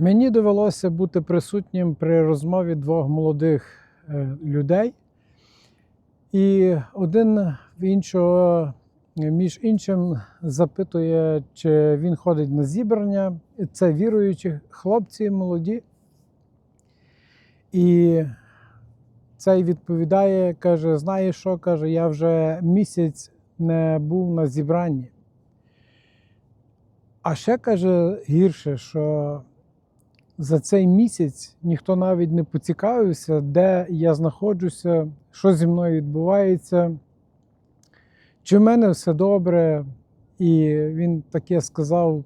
Мені довелося бути присутнім при розмові двох молодих е, людей, і один в іншого, е, між іншим, запитує, чи він ходить на зібрання. Це віруючі хлопці молоді. І цей відповідає, каже: знаєш що, каже, я вже місяць не був на зібранні. А ще каже гірше, що за цей місяць ніхто навіть не поцікавився, де я знаходжуся, що зі мною відбувається, чи в мене все добре. І він таке сказав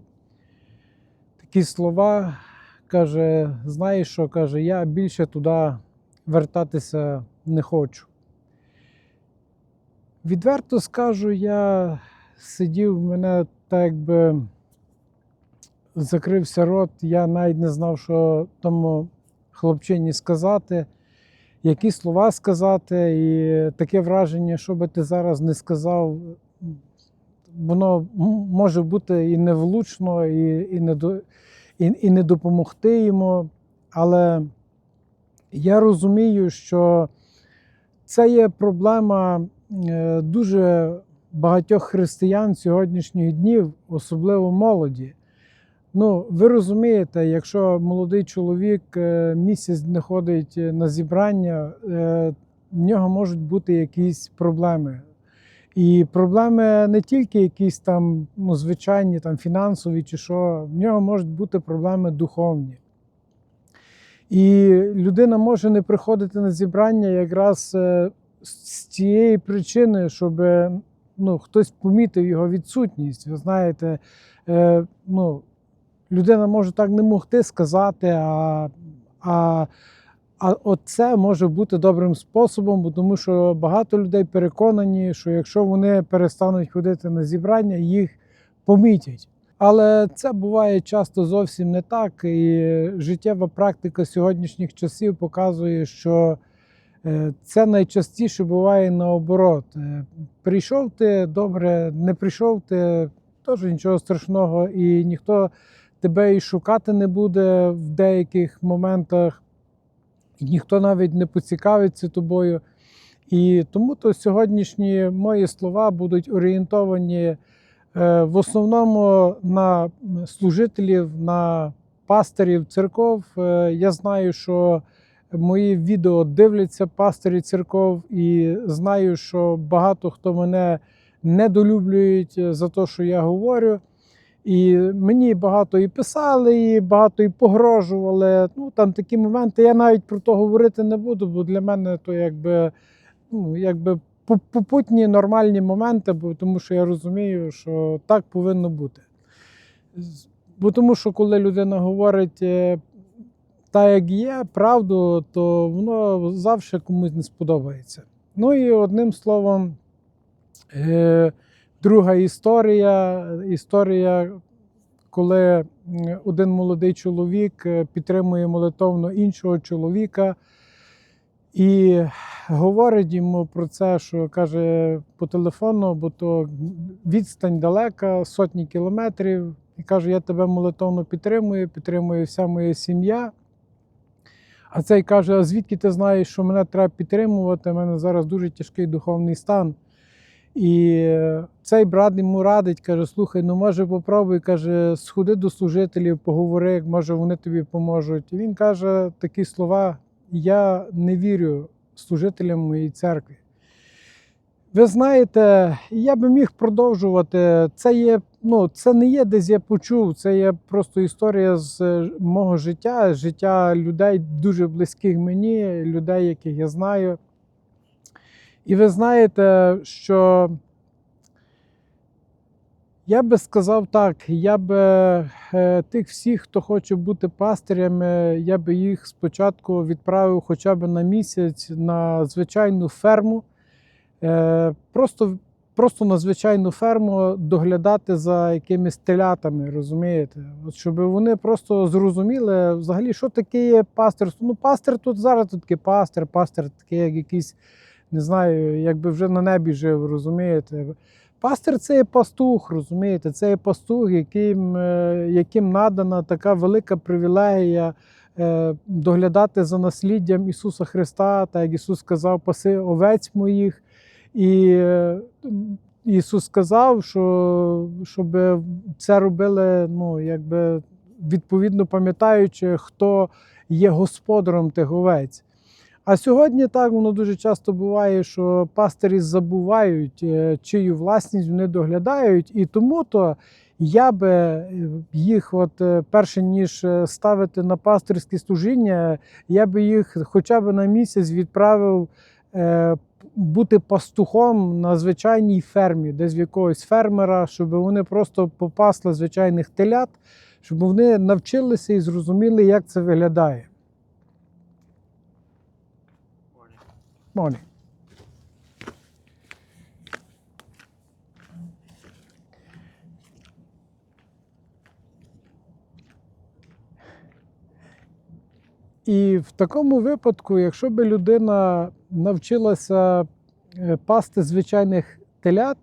такі слова, каже: знаєш що, каже, я більше туди вертатися не хочу. Відверто скажу, я сидів, мене так якби закрився рот, я навіть не знав, що тому хлопчині сказати, які слова сказати. І таке враження, що би ти зараз не сказав, воно може бути і невлучно, і, і, не, і, і не допомогти йому. Але я розумію, що це є проблема е, дуже багатьох християн сьогоднішніх днів, особливо молоді. Ну, ви розумієте, якщо молодий чоловік е, місяць не ходить на зібрання, е, в нього можуть бути якісь проблеми. І проблеми не тільки якісь там ну, звичайні, там, фінансові чи що, в нього можуть бути проблеми духовні. І людина може не приходити на зібрання якраз е, з цієї причини, щоб ну, хтось помітив його відсутність. Ви знаєте, е, ну, людина може так не могти сказати, а, а, а це може бути добрим способом, бо тому що багато людей переконані, що якщо вони перестануть ходити на зібрання, їх помітять. Але це буває часто зовсім не так. І життєва практика сьогоднішніх часів показує, що е, це найчастіше буває наоборот. Е, Прийшов ти добре, не прийшов ти теж нічого страшного, і ніхто тебе і шукати не буде в деяких моментах, ніхто навіть не поцікавиться тобою. І тому то сьогоднішні мої слова будуть орієнтовані е, в основному на служителів, на пастирів церков. Е, Я знаю, що мої відео дивляться пастирі церков, і знаю, що багато хто мене недолюблюють за те, що я говорю. І мені багато і писали, і багато і погрожували. Ну там такі моменти. Я навіть про то говорити не буду, бо для мене то якби, ну, якби попутні нормальні моменти, бо тому що я розумію, що так повинно бути. Бо тому що коли людина говорить е, так, як є, правду, то воно завжди комусь не сподобається. Ну і одним словом, е, друга історія. Історія, коли один молодий чоловік е, підтримує молитовно іншого чоловіка і говорить йому про це, що каже по телефону, бо то відстань далека, сотні кілометрів. І каже: Я тебе молитовно підтримую, підтримує вся моя сім'я. А цей каже: А звідки ти знаєш, що мене треба підтримувати? У мене зараз дуже тяжкий духовний стан. І цей брат йому радить, каже: слухай, ну може попробуй, каже, сходи до служителів, поговори, може вони тобі поможуть. І він каже такі слова: Я не вірю служителям моєї церкви. Ви знаєте, я би міг продовжувати. Це є, ну, це не є десь я почув, це є просто історія з е, мого життя, життя людей дуже близьких мені, людей, яких я знаю. І ви знаєте, що я би сказав так, я би е, тих всіх, хто хоче бути пастирями, я би їх спочатку відправив хоча б на місяць на звичайну ферму, е, просто, просто на звичайну ферму доглядати за якимись телятами, розумієте? От щоб вони просто зрозуміли взагалі, що таке є пастирство. Ну, пастир тут зараз тут такий пастир, пастир такий, як якийсь не знаю, якби вже на небі жив, розумієте. Пастир це є пастух, розумієте? Це є пастух, яким, е, яким надана така велика привілегія е, доглядати за насліддям Ісуса Христа, так як Ісус сказав, паси овець моїх. І е, Ісус сказав, що щоб це робили, ну, якби відповідно пам'ятаючи, хто є господарем тих овець. А сьогодні так воно дуже часто буває, що пастирі забувають, е, чию власність вони доглядають, і тому то я би е, їх, от е, перше ніж ставити на пастирське служіння, я би їх хоча б на місяць відправив бути пастухом на звичайній фермі, десь в якогось фермера, щоб вони просто попасли звичайних телят, щоб вони навчилися і зрозуміли, як це виглядає. Morning. І в такому випадку, якщо би людина навчилася е, пасти звичайних телят,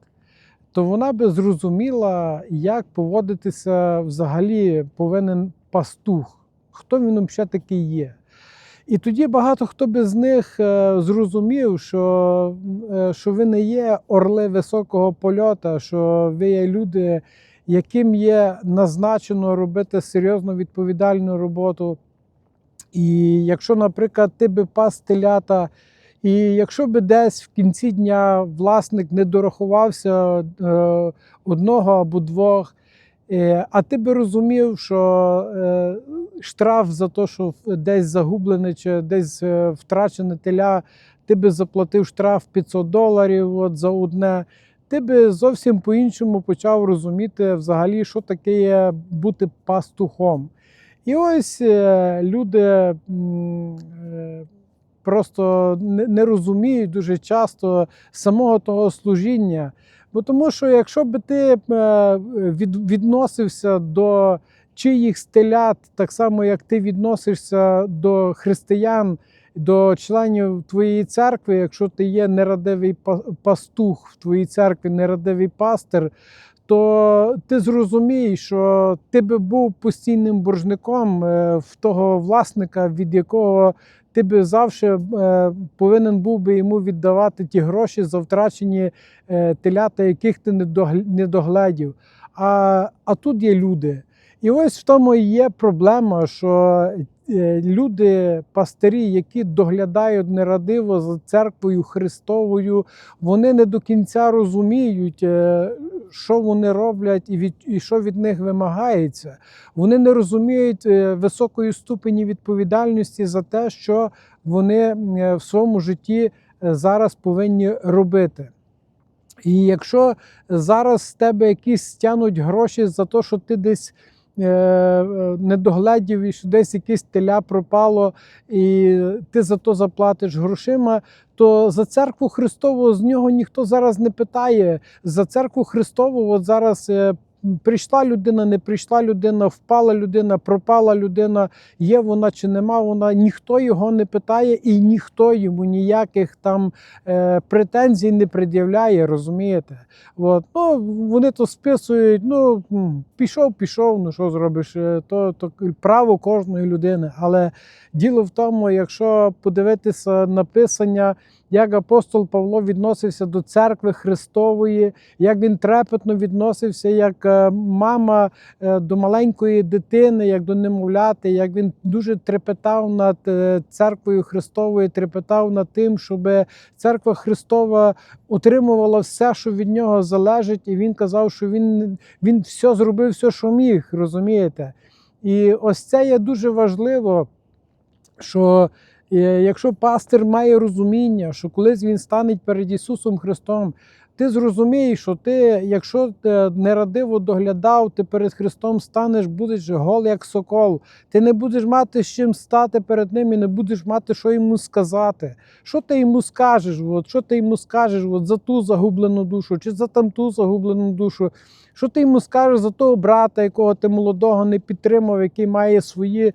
то вона би зрозуміла, як поводитися взагалі повинен пастух, хто він взагалі такий є. І тоді багато хто би з них е, зрозумів, що, е, що ви не є орли високого польота, що ви є люди, яким є назначено робити серйозну відповідальну роботу. І якщо, наприклад, ти би пас телята, і якщо би десь в кінці дня власник не дорахувався е, одного або двох, а ти би розумів, що е, штраф за те, що десь загублене чи десь е, втрачене теля, ти би заплатив штраф 500 доларів от, за одне. Ти би зовсім по-іншому почав розуміти взагалі, що таке є бути пастухом. І ось е, люди е, просто не розуміють дуже часто самого того служіння. Бо тому що якщо би ти е, від, відносився до чиїх стелят, так само як ти відносишся до християн, до членів твоєї церкви, якщо ти є нерадивий па- пастух в твоїй церкві, нерадивий пастир, то ти зрозумієш, що ти би був постійним боржником е, в того власника, від якого ти би завжди е, повинен був би йому віддавати ті гроші за втрачені е, телята, яких ти не догл- догледів. А, а тут є люди. І ось в тому і є проблема, що люди, пастирі, які доглядають нерадиво за церквою Христовою, вони не до кінця розуміють, е, що вони роблять і, від, і що від них вимагається. Вони не розуміють е, високої ступені відповідальності за те, що вони е, в своєму житті е, зараз повинні робити. І якщо зараз з тебе якісь стягнуть гроші за те, що ти десь е, е, не догледів і що десь якесь теля пропало, і ти за то заплатиш грошима, то за церкву Христову з нього ніхто зараз не питає. За церкву Христову от зараз е, прийшла людина, не прийшла людина, впала людина, пропала людина, є вона чи нема вона, ніхто його не питає і ніхто йому ніяких там е, претензій не пред'являє, розумієте? От. Ну, вони то списують, ну пішов, пішов, ну що зробиш, е, то, то право кожної людини. Але діло в тому, якщо подивитися на писання, як апостол Павло відносився до церкви Христової, як він трепетно відносився, як е, мама е, до маленької дитини, як до немовляти, як він дуже трепетав над е, церквою Христовою, трепетав над тим, щоб церква Христова отримувала все, що від нього залежить, і він казав, що він, він все зробив, все, що міг, розумієте? І ось це є дуже важливо, що якщо пастир має розуміння, що колись він стане перед Ісусом Христом, ти зрозумієш, що ти, якщо ти нерадиво доглядав, ти перед Христом станеш, будеш гол як сокол. Ти не будеш мати з чим стати перед ним і не будеш мати, що йому сказати. Що ти йому скажеш? От, що ти йому скажеш от, за ту загублену душу, чи за там ту загублену душу? Що ти йому скажеш за того брата, якого ти молодого не підтримав, який має свої.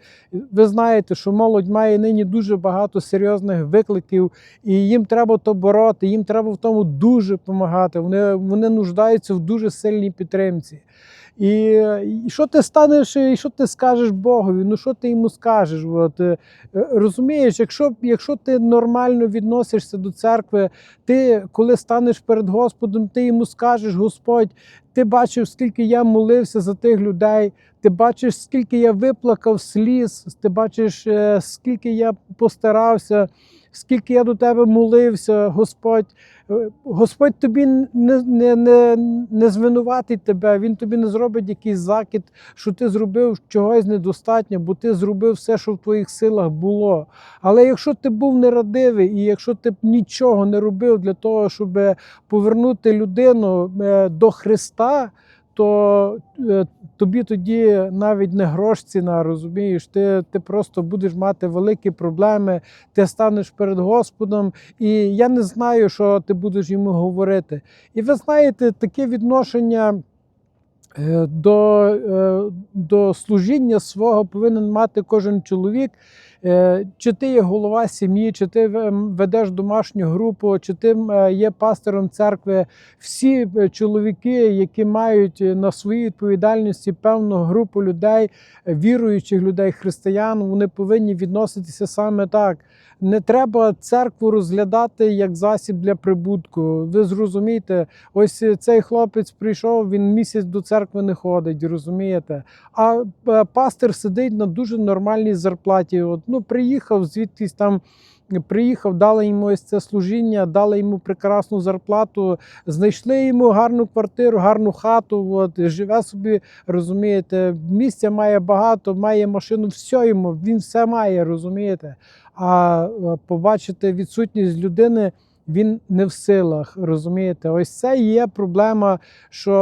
Ви знаєте, що молодь має нині дуже багато серйозних викликів, і їм треба то бороти, їм треба в тому дуже допомагати. Допомагати. Вони, вони нуждаються в дуже сильній підтримці. І, і що ти станеш, і що ти скажеш Богові? Ну що ти йому скажеш? От, е, розумієш, якщо, якщо ти нормально відносишся до церкви, ти коли станеш перед Господом, ти йому скажеш, Господь, ти бачив, скільки я молився за тих людей, ти бачиш, скільки я виплакав сліз, ти бачиш, е, скільки я постарався, скільки я до тебе молився, Господь. Господь тобі не, не, не, не звинуватить тебе, Він тобі не зробить якийсь закид, що ти зробив чогось недостатньо, бо ти зробив все, що в твоїх силах було. Але якщо ти був нерадивий, і якщо ти нічого не робив для того, щоб повернути людину е, до Христа, то е, тобі тоді навіть не грош ціна, розумієш, ти, ти просто будеш мати великі проблеми, ти станеш перед Господом, і я не знаю, що ти будеш йому говорити. І ви знаєте, таке відношення. е, До, е, до служіння свого повинен мати кожен чоловік. Е, Чи ти є голова сім'ї, чи ти в- ведеш домашню групу, чи ти е, є пастором церкви. Всі е, чоловіки, які мають на своїй відповідальності певну групу людей, віруючих людей, християн, вони повинні відноситися саме так. Не треба церкву розглядати як засіб для прибутку. Ви зрозумієте, ось цей хлопець прийшов, він місяць до церкви не ходить, розумієте? А е, пастир сидить на дуже нормальній зарплаті. От, ну, приїхав звідкись там. Приїхав, дали йому ось це служіння, дали йому прекрасну зарплату, знайшли йому гарну квартиру, гарну хату. От, живе собі, розумієте, місця має багато, має машину, все йому, він все має, розумієте. А побачити відсутність людини він не в силах, розумієте? Ось це є проблема, що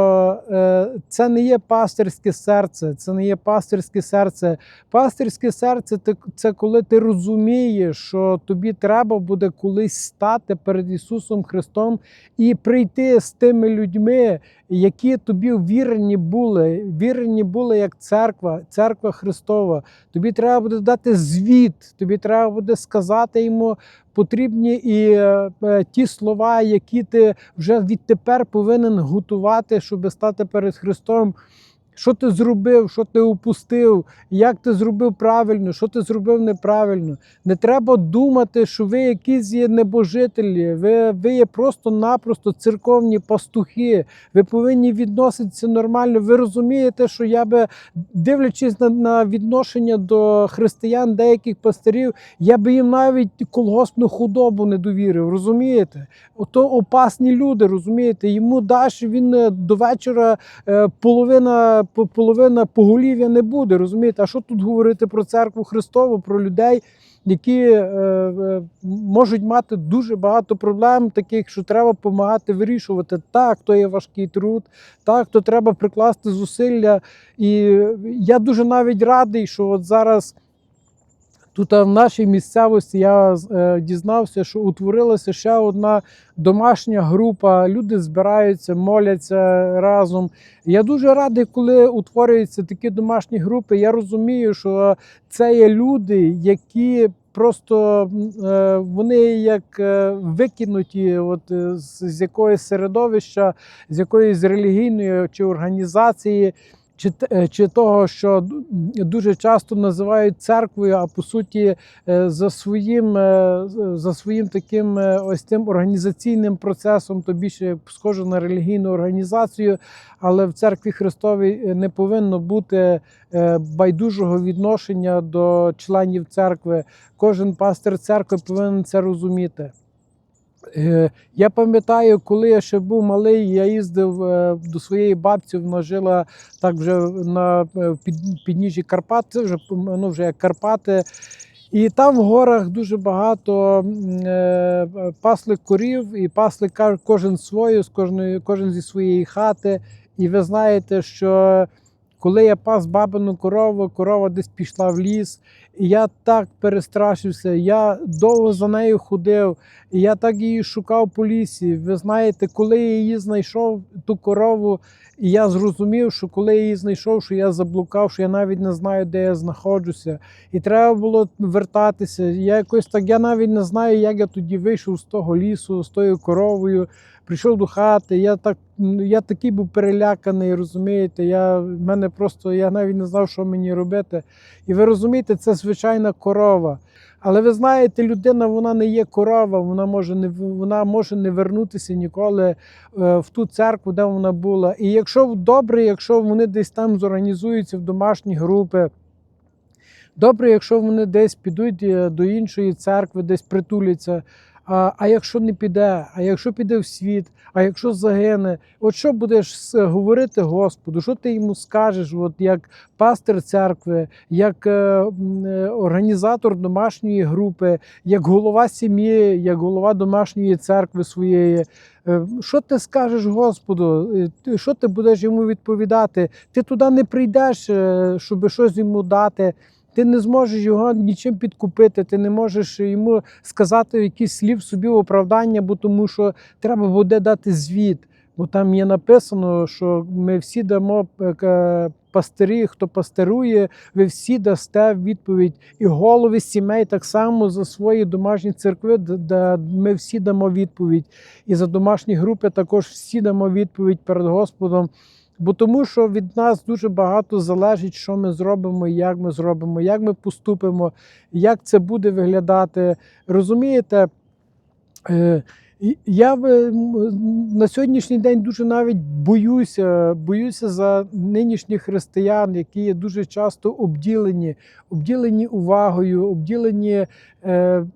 е, це не є пастирське серце, це не є пастирське серце. Пастирське серце це коли ти розумієш, що тобі треба буде колись стати перед Ісусом Христом і прийти з тими людьми, які тобі вірені були. Вірені були як церква, церква Христова. Тобі треба буде дати звіт, тобі треба буде сказати йому потрібні і е, е, ті слова, які ти вже відтепер повинен готувати, щоб стати перед Христом. Що ти зробив, що ти упустив, як ти зробив правильно, що ти зробив неправильно. Не треба думати, що ви якісь є небожителі, ви, ви є просто-напросто церковні пастухи. Ви повинні відноситися нормально. Ви розумієте, що я би, дивлячись на, на відношення до християн, деяких пастирів, я би їм навіть колгоспну худобу не довірив. Розумієте? Ото опасні люди, розумієте? Йому даш він е, до вечора е, половина, по- половина поголів'я не буде. Розумієте? А що тут говорити про церкву Христову, про людей? Які е, е, можуть мати дуже багато проблем, таких, що треба допомагати вирішувати. Так, то є важкий труд, так, то треба прикласти зусилля. І я дуже навіть радий, що от зараз тут в нашій місцевості я е, дізнався, що утворилася ще одна домашня група. Люди збираються, моляться разом. Я дуже радий, коли утворюються такі домашні групи. Я розумію, що це є люди, які. Просто е, вони як е, викинуті от, з якогось середовища, з якоїсь релігійної чи організації, чи, е, чи того, що дуже часто називають церквою, а по суті е, за своїм, е, за своїм таким ось тим організаційним процесом, то більше схоже на релігійну організацію, але в церкві Христовій не повинно бути байдужого відношення до членів церкви. Кожен пастир церкви повинен це розуміти. Е, Я пам'ятаю, коли я ще був малий, я їздив е, до своєї бабці, вона жила так вже на е, підніжжі Карпат, це вже ну, вже як Карпати. І там в горах дуже багато пасли корів, і пасли кожен свою, кожен зі своєї хати. І ви знаєте, що коли я пас бабину корову, корова десь пішла в ліс, і я так перестрашився. Я довго за нею ходив, і я так її шукав по лісі. Ви знаєте, коли я її знайшов, ту корову, і я зрозумів, що коли я її знайшов, що я заблукав, що я навіть не знаю, де я знаходжуся. І треба було вертатися. Я якось так, я навіть не знаю, як я тоді вийшов з того лісу, з тою коровою. Прийшов до хати. Я так я такий був переляканий, розумієте. Я мене просто я навіть не знав, що мені робити. І ви розумієте, це звичайна корова. Але ви знаєте, людина вона не є корова, вона може не вона може не вернутися ніколи е, в ту церкву, де вона була. І якщо добре, якщо вони десь там зорганізуються в домашні групи. Добре, якщо вони десь підуть е, до іншої церкви, десь притуляться. А, а якщо не піде, а якщо піде в світ, а якщо загине, от що будеш говорити Господу? Що ти йому скажеш, от як пастир церкви, як е, е, організатор домашньої групи, як голова сім'ї, як голова домашньої церкви своєї? Е, Що ти скажеш Господу? Що ти будеш йому відповідати? Ти туди не прийдеш, щоб щось йому дати. Ти не зможеш його нічим підкупити, ти не можеш йому сказати якийсь слів собі оправдання, бо тому що треба буде дати звіт. Бо там є написано, що ми всі дамо е, пастирі, хто пастерує, ви всі дасте відповідь. І голови сімей так само за свої домашні церкви, д- д- ми всі дамо відповідь. І за домашні групи також всі дамо відповідь перед Господом. Бо тому, що від нас дуже багато залежить, що ми зробимо, як ми зробимо, як ми поступимо, як це буде виглядати. Розумієте? Е, Я на сьогоднішній день дуже навіть боюся, боюся за нинішніх християн, які є дуже часто обділені, обділені увагою, обділені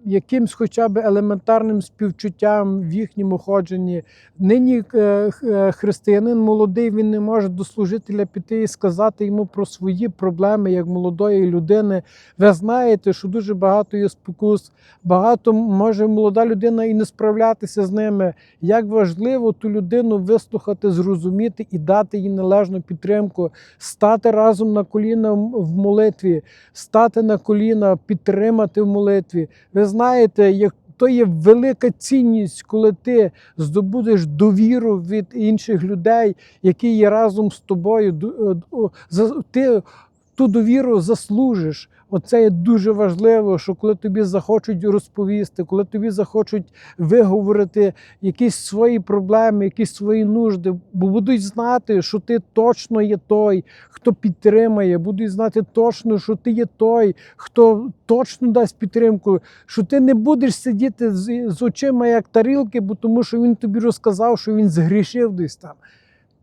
якимсь хоча б елементарним співчуттям в їхньому ходженні. Нині е, е, християнин молодий, він не може до служителя піти і сказати йому про свої проблеми як молодої людини. Ви знаєте, що дуже багато є спокус, багато може молода людина і не справлятися з ними. Як важливо ту людину вислухати, зрозуміти і дати їй належну підтримку, стати разом на коліна в молитві, стати на коліна, підтримати в молитві. Ви знаєте, як то є велика цінність, коли ти здобудеш довіру від інших людей, які є разом з тобою. Е, Ти ту довіру заслужиш. Оце є дуже важливо, що коли тобі захочуть розповісти, коли тобі захочуть виговорити якісь свої проблеми, якісь свої нужди, бо будуть знати, що ти точно є той, хто підтримає, будуть знати точно, що ти є той, хто точно дасть підтримку, що ти не будеш сидіти з, з очима як тарілки, бо тому що він тобі розказав, що він згрішив десь там.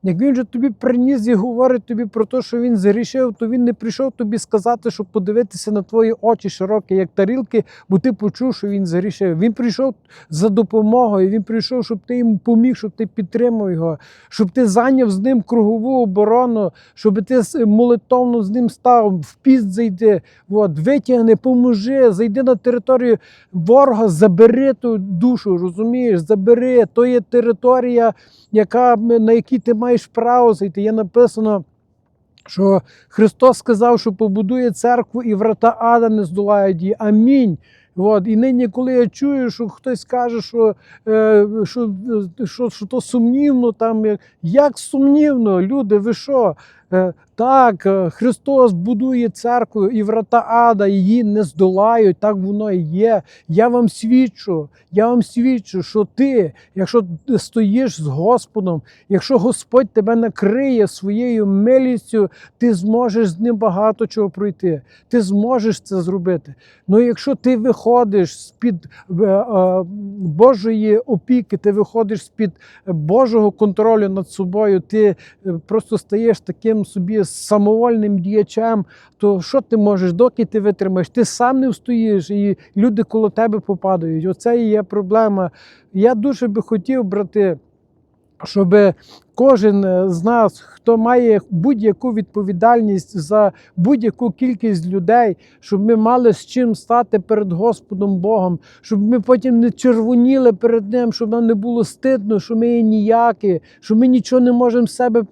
Як він же тобі приніс і говорить тобі про те, що він згрішив, то він не прийшов тобі сказати, щоб подивитися на твої очі широкі, як тарілки, бо ти почув, що він згрішив. Він прийшов за допомогою, він прийшов, щоб ти йому поміг, щоб ти підтримав його, щоб ти зайняв з ним кругову оборону, щоб ти молитовно з ним став, в піст зайди, от, витягни, поможи, зайди на територію ворога, забери ту душу, розумієш, забери, то є територія яка, на якій ти маєш право зайти. Є написано, що Христос сказав, що побудує церкву і врата ада не здолають її. Амінь. От. І нині, коли я чую, що хтось каже, що, е, що, що, що то сумнівно, там, як- як сумнівно, люди, ви що? Е, так, е, Христос будує церкву і врата ада її не здолають, так воно і є. Я вам свідчу, я вам свідчу, що ти, якщо стоїш з Господом, якщо Господь тебе накриє своєю милістю, ти зможеш з ним багато чого пройти. Ти зможеш це зробити. Ну якщо ти виходиш з-під е, е, Божої опіки, ти виходиш з-під Божого контролю над собою, ти просто стаєш таким собі самовольним діячем, то що ти можеш, доки ти витримаєш? Ти сам не встоїш, і люди коло тебе попадають. Оце і є проблема. Я дуже би хотів, брати, щоб кожен е, з нас, хто має будь-яку відповідальність за будь-яку кількість людей, щоб ми мали з чим стати перед Господом Богом, щоб ми потім не червоніли перед Ним, щоб нам не було стидно, що ми є ніякі, що ми нічого не можемо себе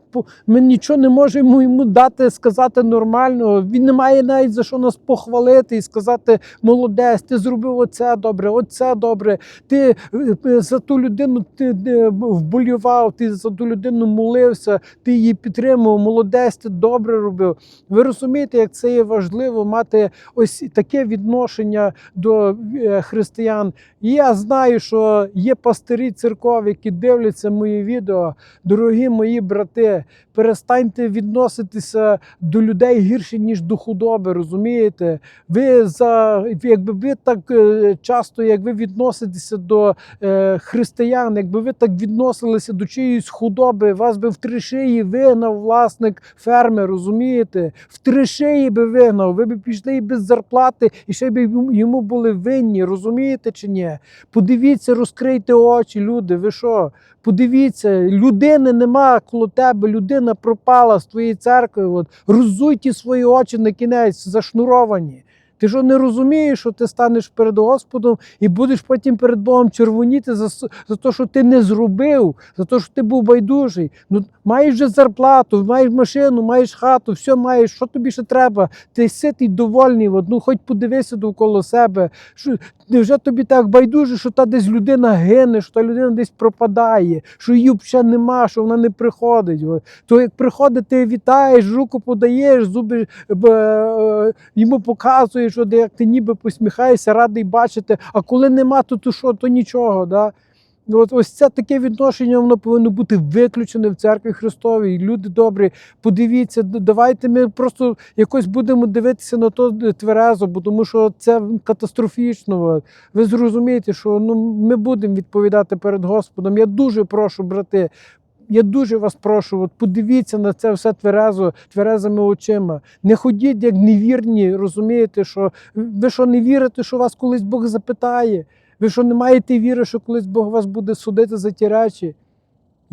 ми нічого не можемо йому дати, сказати нормального. Він не має навіть за що нас похвалити і сказати: молодець, ти зробив оце добре, оце добре. Ти е, е, за ту людину ти вболівав, ти за ту людину дружину молився, ти її підтримував, молодець, ти добре робив. Ви розумієте, як це є важливо мати ось таке відношення до е, християн. І я знаю, що є пастирі церков, які дивляться мої відео. Дорогі мої брати, перестаньте відноситися до людей гірше, ніж до худоби, розумієте? Ви за якби ви так е, часто, як ви відноситеся до е, християн, якби ви так відносилися до чиїсь худоби, вас би в три шиї вигнав власник ферми, розумієте? В три шиї би вигнав, ви б пішли і без зарплати, і ще б йому були винні, розумієте чи ні? Подивіться, розкрийте очі, люди. Ви що? Подивіться, людини нема коло тебе, людина пропала з твоєї церкви. От, розуйте свої очі на кінець, зашнуровані. Ти що не розумієш, що ти станеш перед Господом і будеш потім перед Богом червоніти за, за те, що ти не зробив, за те, що ти був байдужий. Ну, маєш вже зарплату, маєш машину, маєш хату, все маєш, що тобі ще треба? Ти ситий, довольний, от, ну хоч подивися довкола себе. Що, невже тобі так байдуже, що та десь людина гине, що та людина десь пропадає, що її взагалі нема, що вона не приходить. То як приходить, ти вітаєш, руку подаєш, зуби б, е, йому показуєш, от, як ти ніби посміхаєшся, радий бачити. А коли нема, то, то що, то нічого. Да? От ось це таке відношення, воно повинно бути виключене в церкві Христовій. Люди добрі, подивіться, давайте ми просто якось будемо дивитися на то тверезо, бо тому що це катастрофічно. Ви зрозумієте, що ну, ми будемо відповідати перед Господом. Я дуже прошу, брати. Я дуже вас прошу, от подивіться на це все тверезо, тверезими очима. Не ходіть як невірні, розумієте, що ви що не вірите, що вас колись Бог запитає. Ви що не маєте віри, що колись Бог вас буде судити за ті речі?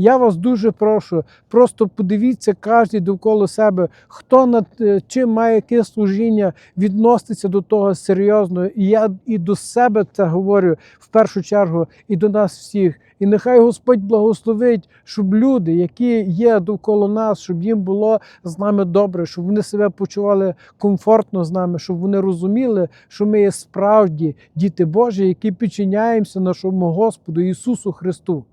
Я вас дуже прошу, просто подивіться кожен довкола себе, хто над е, чим має яке служіння, відноситься до того серйозно. І я і до себе це говорю в першу чергу, і до нас всіх. І нехай Господь благословить, щоб люди, які є довкола нас, щоб їм було з нами добре, щоб вони себе почували комфортно з нами, щоб вони розуміли, що ми є справді діти Божі, які підчиняємося нашому Господу Ісусу Христу.